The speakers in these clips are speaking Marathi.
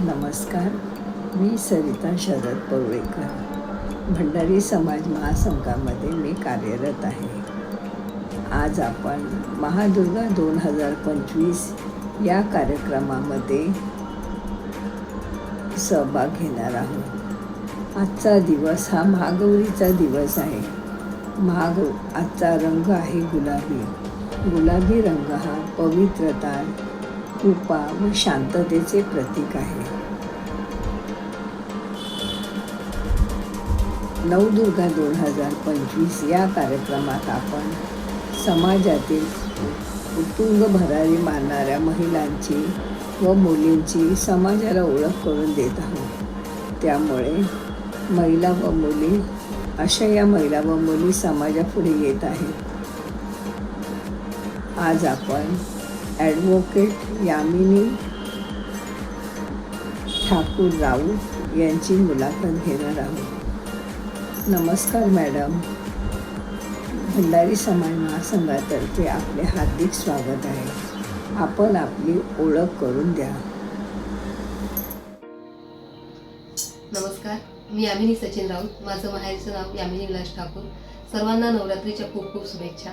नमस्कार मी सरिता शरद पवळेकर. भंडारी समाज महासंघामध्ये मी कार्यरत आहे. आज आपण महादुर्गा दोन हजार पंचवीस या कार्यक्रमामध्ये सहभाग घेणार आहोत. आजचा दिवस हा महागौरीचा दिवस आहे. महागौ आजचा रंग आहे गुलाबी. गुलाबी रंग हा पवित्रता कृपा व शांततेचे प्रतीक आहे. नवदुर्गा दोन हजार पंचवीस या कार्यक्रमात आपण समाजातील उत्तुंग भरारी मानणाऱ्या महिलांची व मुलींची समाजाला ओळख करून देत आहोत. त्यामुळे महिला व मुली अशा या महिला व मुली समाजापुढे येत आहेत. आज आपण ॲडव्होकेट यामिनी ठाकूर राऊत यांची मुलाखत घेणार आहोत. नमस्कार मॅडम. भंडारी समाज महासंघातर्फे आपले हार्दिक स्वागत आहे. आपण आपली ओळख करून द्या. नमस्कार मी यामिनी सचिन राऊत. माझं माहेरचं नाव यामिनी विलास ठाकूर. सर्वांना नवरात्रीच्या खूप खूप शुभेच्छा.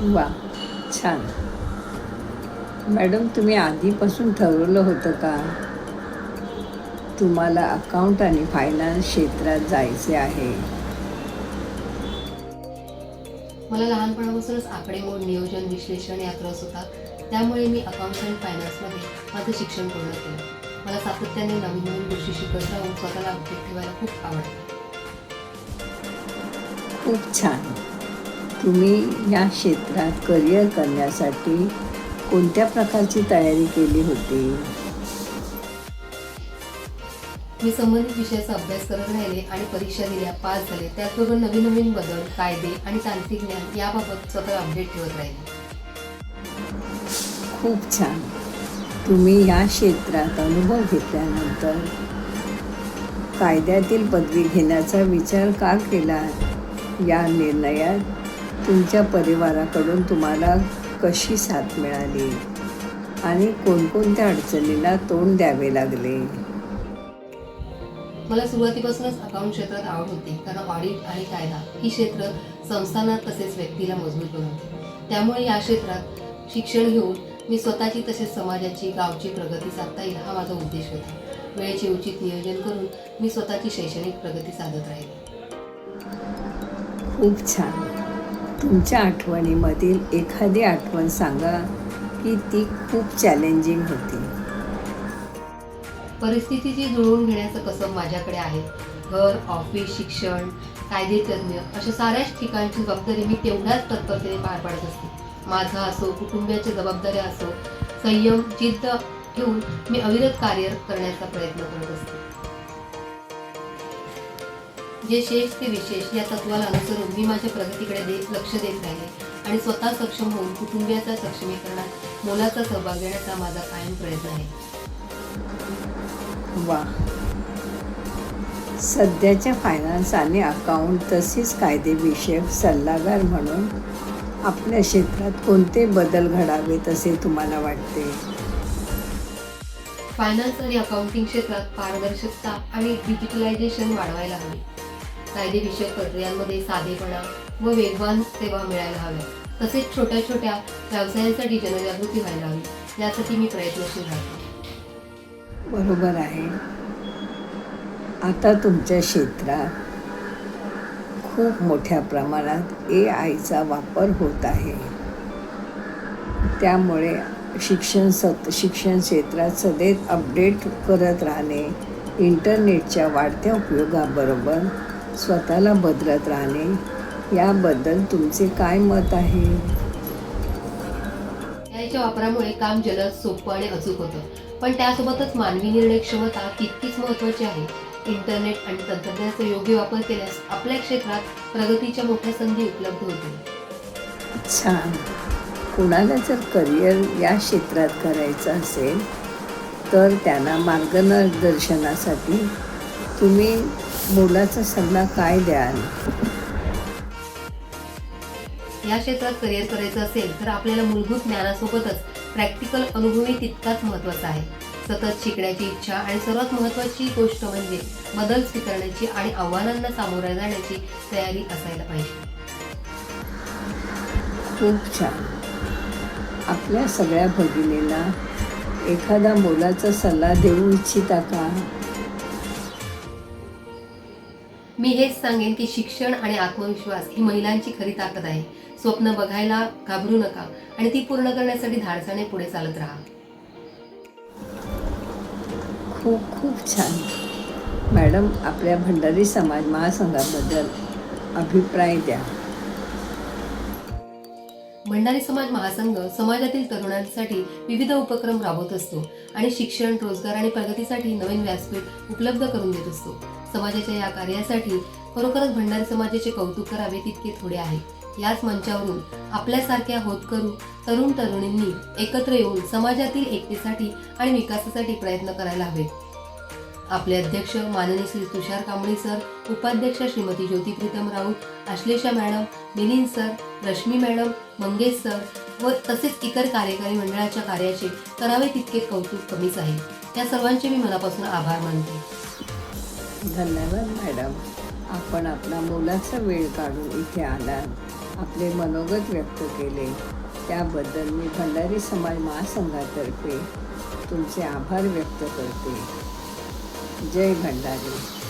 वा. छान. मॅडम तुम्ही आधीपासून ठरवलं होतं का? तुम्हाला अकाउंट आणि फायनान्स क्षेत्रात जायचे आहे. मला लहानपणापासूनच आकडेमोड नियोजन विश्लेषण यात रस होता. त्यामुळे मी अकाउंट्स अँड फायनान्समध्ये माझं शिक्षण पूर्ण केलं. मला सातत्याने नवीन नवीन गोष्टी शिकत राहून स्वतःला अपडेट ठेवायला खूप आवडतं. खूप छान. तुम्ही या क्षेत्रात करिअर करण्यासाठी कोणत्या प्रकारची तयारी केली होती? मी संबंधित विषयाचा अभ्यास करत राहिले आणि परीक्षा दिल्या पास झाले. त्याचबरोबर नवीन नवीन बदल कायदे आणि तांत्रिक ज्ञान याबाबत स्वतः अपडेट ठेवत राहिले. खूप छान. तुम्ही या क्षेत्रात अनुभव घेतल्यानंतर कायद्यातील पदवी घेण्याचा विचार का केला? या निर्णयात तुमच्या परिवाराकडून तुम्हाला कशी साथ मिळाली? आणि कोणकोणत्या अडचणींना तोंड द्यावे लागले? मला सुरुवातीपासूनच अकाउंट क्षेत्रात आवड होती. कारण ऑडिट आणि कायदा ही क्षेत्र संस्थांना तसेच व्यक्तीला मजबूत बनवते. त्यामुळे या क्षेत्रात शिक्षण घेऊन मी स्वतःची तसेच समाजाची गावची प्रगती साधता येईल हा माझा उद्देश होता. वेळेचे उचित नियोजन करून मी स्वतःची शैक्षणिक प्रगती साधत राहिले खूप छान. तुमच्या आठवणीमधील एखादी आठवण सांगा की ती खूप चॅलेंजिंग होती. परिस्थितीची जुळवून घेण्याचं कसं माझ्याकडे आहे. घर ऑफिस शिक्षण कायदेतज्ञ अशा साऱ्याच ठिकाणची जबाबदारी मी तेवढ्याच तत्परतेने पार पाडत असते. माझा असो कुटुंबियाच्या जबाबदाऱ्या असो संयम जिद्द ठेवून मी अविरत कार्य करण्याचा प्रयत्न करत असते. जे शेष ते विशेष या तत्वाला अनुसरून मी माझ्या प्रगतीकडे दे लक्ष देत राहिले. आणि स्वतः सक्षम होऊन कुटुंबियाच्या सक्षमीकरणात मोलाचा सहभाग घेण्याचा माझा कायम प्रयत्न आहे. वा. सध्याच्या फायनान्स आणि अकाउंट तसेच कायदेविषयक सल्लागार म्हणून आपल्या क्षेत्रात कोणते बदल घडावेत असे तुम्हाला वाटते? फायनान्स आणि अकाउंटिंग क्षेत्रात पारदर्शकता आणि डिजिटलायझेशन वाढवायला हवे. कायदेविषयक प्रक्रियांमध्ये साधेपणा व वेगवान सेवा मिळायला हव्या. तसेच छोट्या छोट्या व्यवसायांसाठी जनजागृती व्हायला हवी यासाठी मी प्रयत्नशील राहतो बरोबर आहे. आता तुमच्या क्षेत्रात खूप मोठ्या प्रमाणात ए आयचा वापर होत आहे. त्यामुळे शिक्षण सत शिक्षण क्षेत्रात सदैव अपडेट करत राहणे इंटरनेटच्या वाढत्या उपयोगाबरोबर स्वतःला बदलत राहणे याबद्दल तुमचे काय मत आहे? याच्या वापरामुळे काम जलद सोपं आणि अचूक होतं. पण त्यासोबतच मानवी निर्णय क्षमता तितकीच महत्त्वाची आहे. इंटरनेट आणि तंत्रज्ञानाचा योग्य वापर केल्यास आपल्या क्षेत्रात प्रगतीच्या मोठ्या संधी उपलब्ध होतील. छान कुणाला जर करिअर या क्षेत्रात करायचं असेल तर त्यांना मार्गदर्शनासाठी तुम्ही मुलाचा सल्ला काय द्याल? या क्षेत्रात करिअर करायचं असेल तर आपल्याला मूलभूत ज्ञानासोबतच प्रॅक्टिकल अनुभवही तितकाच महत्त्वाचा आहे. सतत शिकण्याची इच्छा आणि सर्वात महत्त्वाची गोष्ट म्हणजे बदल स्वीकारण्याची आणि आव्हानांना सामोऱ्या जाण्याची तयारी असायला पाहिजे. खूप छान. आपल्या सगळ्या भगिनींना एखादा मोलाचा सल्ला देऊ इच्छिता का? मी हेच सांगेन की शिक्षण आणि आत्मविश्वास ही महिलांची खरी ताकद आहे. स्वप्न बघायला घाबरू नका आणि ती पूर्ण करण्यासाठी धाडसाने पुढे चालत राहा. खूप खूप छान. मॅडम आपल्या भंडारी समाज महासंघाबद्दल अभिप्राय द्या. भंडारी समाज महासंघ समाजातील तरुणांसाठी विविध उपक्रम राबवत असतो आणि शिक्षण रोजगार आणि प्रगतीसाठी नवीन व्यासपीठ उपलब्ध करून देत असतो. समाजाच्या या कार्यासाठी खरोखरच भंडारी समाजाचे कौतुक करावे तितके थोडे आहे. याच मंचावरून आपल्यासारख्या होत करू तरुण तरुणींनी एकत्र येऊन समाजातील एकतेसाठी आणि विकासासाठी प्रयत्न करायला हवेत आपले अध्यक्ष माननीय श्री तुषार कांबळी सर उपाध्यक्ष Shrimati Jyoti Pritam Raut Ashlesha madam Milind sir Rashmi madam Mangesh sir व तसेच इतर कार्यकारी मंडळाच्या कार्याचे करावे तितके कौतुक कमीच आहे त्या सर्वांचे मी मनापासून आभार मानते. धन्यवाद मॅडम. आपण आपला मोलाचा वेळ काढून इथे आलात. आपले मनोगत व्यक्त केले. त्याबद्दल मी भंडारी समाज महासंघातर्फे तुमचे आभार व्यक्त करते. जय भंडारी.